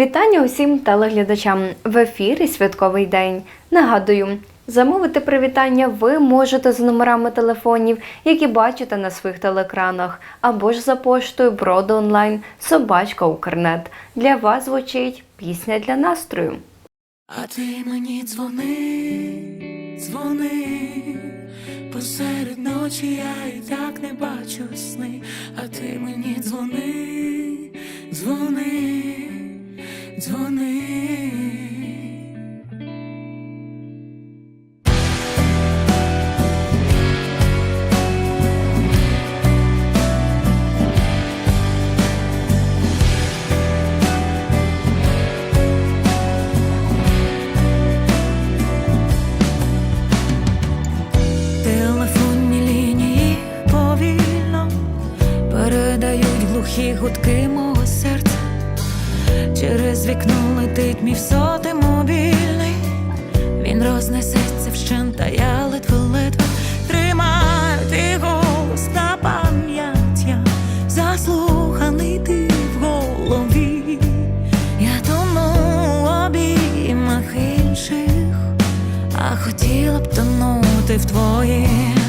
Вітання усім телеглядачам в ефірі Святковий день. Нагадую, замовити привітання ви можете за номерами телефонів, які бачите на своїх телеекранах, або ж за поштою Броди онлайн Собачка Укрнет. Для вас звучить пісня для настрою. А ти мені дзвони, дзвони, посеред ночі я і так не бачу сни, а ти мені дзвони, дзвони, дзвони. Телефонні лінії повільно передають глухі гудки мого серця. Через вікно летить мій сотий мобільний. Він рознесеться вщент, а я ледве-ледве тримаю голос на пам'ять. Я заслуханий ти в голові. Я тону в обіймах інших, а хотіла б тонути в твоїх.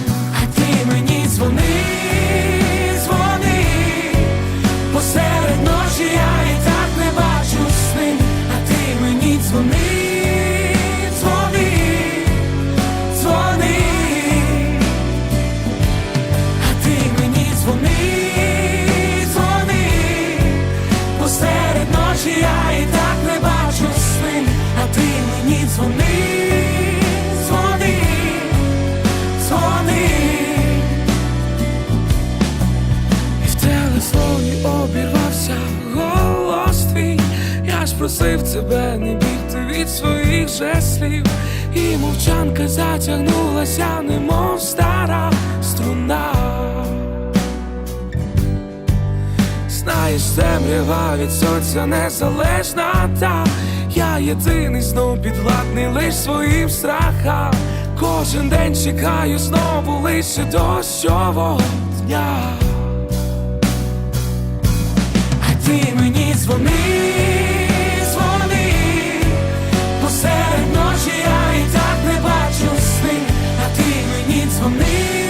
Просив тебе не бігти від своїх же слів. І мовчанка затягнулася, немов стара струна. Знаєш, темрява від сонця незалежна та я єдиний знов підладний лиш своїм страхам. Кожен день чекаю знову лише дощового дня. А ти мені дзвони, дзвони, посеред ночі я і так не бачу сни, а ти мені дзвони.